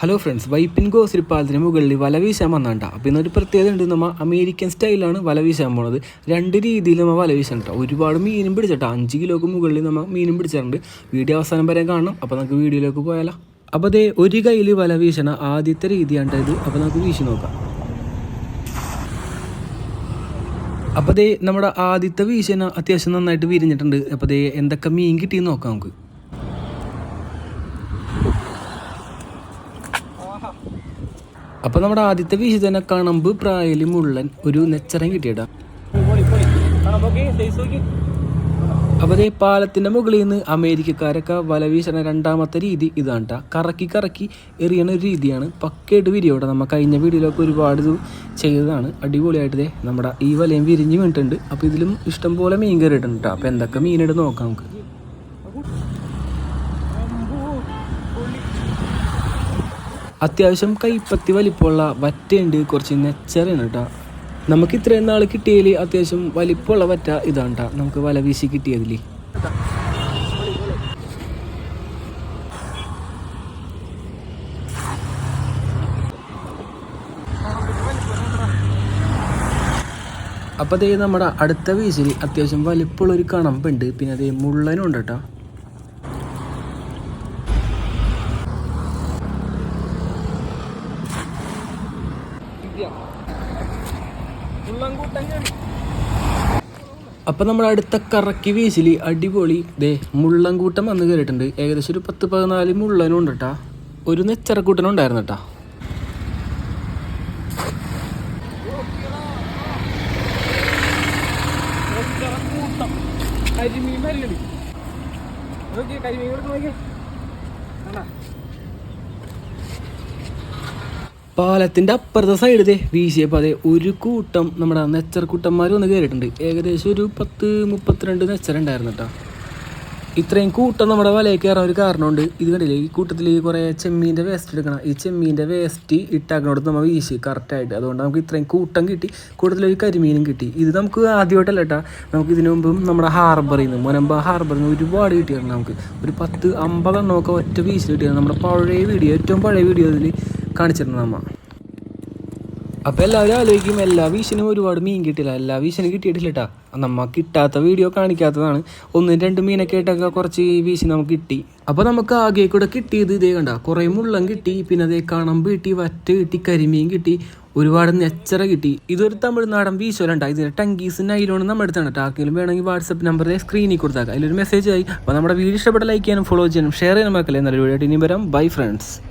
Hello friends Vypin ഗോസിരി പാലത്തിന് മുകളിൽ വലവീശാൻ വന്നാണ്ട. അപ്പോൾ ഇന്നൊരു പ്രത്യേകത ഉണ്ട് നമ്മൾ അമേരിക്കൻ സ്റ്റൈലാണ് വലവീശാൻ പോണത്. രണ്ട് രീതിയിൽ നമ്മൾ വലവീശാൻ കേട്ടോ ഒരുപാട് മീനും പിടിച്ചിട്ടോ. അഞ്ച് കിലോക്ക് മുകളിൽ നമ്മൾ മീനും പിടിച്ചിട്ടുണ്ട്. വീഡിയോ അവസാനം വരെ കാണണം. അപ്പോൾ നമുക്ക് വീഡിയോയിലേക്ക് പോയാലോ. അപ്പോൾ അതേ ഒരു കയ്യിൽ വല വീശണ ആദ്യത്തെ രീതിയാണ് ഇത്. അപ്പോൾ നമുക്ക് വീശി നോക്കാം. അപ്പോൾ അതേ നമ്മുടെ ആദ്യത്തെ വീശന അത്യാവശ്യം നന്നായിട്ട് വിരിഞ്ഞിട്ടുണ്ട്. അപ്പോൾ അതേ എന്തൊക്കെ മീൻ കിട്ടിയെന്ന് നോക്കാം നമുക്ക്. അപ്പോൾ നമ്മുടെ ആദ്യത്തെ വിഹിതനെ കണമ്പ് പ്രായലി മുള്ളൻ ഒരു നെച്ചറം കിട്ടിയടാ. അപ്പോൾ ദേ പാലത്തിന്റെ മുകളിൽ നിന്ന് അമേരിക്കക്കാരൊക്കെ വല വീശണ രണ്ടാമത്തെ രീതി ഇതാണ്. കറക്കി കറക്കി എറിയണ ഒരു രീതിയാണ്. പക്കയായിട്ട് വിരിയോടെ നമ്മൾ കഴിഞ്ഞ വീഡിയോയിലൊക്കെ ഒരുപാട് ഇത് ചെയ്തതാണ്. അടിപൊളിയായിട്ട് നമ്മുടെ ഈ വലയും വിരിഞ്ഞ് വീണിട്ടുണ്ട്. അപ്പോൾ ഇതിലും ഇഷ്ടംപോലെ മീൻ കയറിയിട്ടുണ്ട് കേട്ടോ അപ്പോൾ എന്തൊക്കെ മീനിട്ട് നോക്കാം നമുക്ക്. അത്യാവശ്യം കൈപ്പത്തി വലിപ്പമുള്ള വറ്റയുണ്ട് കുറച്ച് നെച്ചറാണ് കേട്ടോ നമുക്ക് ഇത്രയും നാൾ കിട്ടിയതിൽ അത്യാവശ്യം വലിപ്പമുള്ള വറ്റ ഇതാണ് കേട്ടോ നമുക്ക് വല വീശി കിട്ടിയതിൽ അപ്പോൾ അതേ നമ്മുടെ അടുത്ത വീശിൽ അത്യാവശ്യം വലിപ്പമുള്ളൊരു കണമ്പുണ്ട്. പിന്നെ അതേ മുള്ളനും ഉണ്ട് കേട്ടോ അപ്പം നമ്മുടെ അടുത്ത കറക്കി വീശിൽ അടിപൊളി ദേ മുള്ളൻകൂട്ടം വന്ന് കയറിയിട്ടുണ്ട് ഏകദേശം ഒരു പത്ത് പതിനാല് മുള്ളനും ഉണ്ട് കേട്ടാ ഒരു നെച്ചറക്കൂട്ടനും ഉണ്ടായിരുന്നു കേട്ടാ പാലത്തിന്റെ അപ്പുറത്തെ സൈഡ് ദേ വീശിയപ്പോൾ അതെ ഒരു കൂട്ടം നമ്മുടെ നെച്ചർ കൂട്ടന്മാർ വന്ന് കയറിയിട്ടുണ്ട് ഏകദേശം ഒരു പത്ത് മുപ്പത്തിരണ്ട് നെച്ചർ ഉണ്ടായിരുന്നു കേട്ടോ ഇത്രയും കൂട്ടം നമ്മുടെ വലയിൽ കയറാൻ ഒരു കാരണമുണ്ട്. ഇത് കണ്ടില്ലേ ഈ കൂട്ടത്തിൽ കുറേ ചെമ്മീന്റെ വേസ്റ്റ് എടുക്കണം. ഈ ചെമ്മീന്റെ വേസ്റ്റ് ഇട്ടാക്കണോട് നമ്മൾ വീശി കറക്റ്റായിട്ട് അതുകൊണ്ട് നമുക്ക് ഇത്രയും കൂട്ടം കിട്ടി. കൂട്ടത്തിൽ ഒരു കരിമീനും കിട്ടി. ഇത് നമുക്ക് ആദ്യമായിട്ടല്ല കേട്ടോ നമുക്ക് ഇതിനു മുമ്പും നമ്മുടെ ഹാർബറിൽ നിന്ന് മുനമ്പ ഹാർബറിൽ നിന്ന് ഒരുപാട് കിട്ടിയിരുന്നു നമുക്ക്. ഒരു പത്ത് അമ്പതെണ്ണമൊക്കെ ഒറ്റ വീശിൽ കിട്ടിയിരുന്നു. നമ്മുടെ പഴയ വീഡിയോ ഏറ്റവും പഴയ വീഡിയോ ഇതിൽ കാണിച്ചിരുന്നു അമ്മ. അപ്പോൾ എല്ലാവരും ആലോചിക്കും എല്ലാ വീശിനും ഒരുപാട് മീൻ കിട്ടില്ല എല്ലാ വീശിനും കിട്ടിയിട്ടില്ല കേട്ടാ നമ്മ കിട്ടാത്ത വീഡിയോ കാണിക്കാത്തതാണ്. ഒന്നും രണ്ട് മീനൊക്കെ ആയിട്ടൊക്കെ കുറച്ച് വീശി നമുക്ക് കിട്ടി. അപ്പോൾ നമുക്ക് ആകെ കൂടെ കിട്ടിയത് ഇതേ കണ്ട. കുറേ മുള്ളം കിട്ടി പിന്നെ അതേ കണമ്പ് കിട്ടി വറ്റ കിട്ടി കരിമീൻ കിട്ടി ഒരുപാട് നെച്ചറ കിട്ടി. ഇതൊരു തമിഴ്നാടൻ വീശോലുണ്ട്. ഇതിന്റെ ടങ്കീസ് നൈലോണ് നമ്മുടെ അടുത്താണ് ആർക്കെങ്കിലും വേണമെങ്കിൽ വാട്സപ്പ് നമ്പറിൽ സ്ക്രീനിൽ കൊടുത്താക്കാം അതിലൊരു മെസ്സേജ് ആയി. അപ്പോൾ നമ്മുടെ വീഡിയോ ഇഷ്ടപ്പെട്ട ലൈക്ക് ചെയ്യാനും ഫോളോ ചെയ്യാനും ഷെയർ ചെയ്യാനും മക്കളെ നല്ലൊരു വീഡിയോ ഇനി വരാം. Bye friends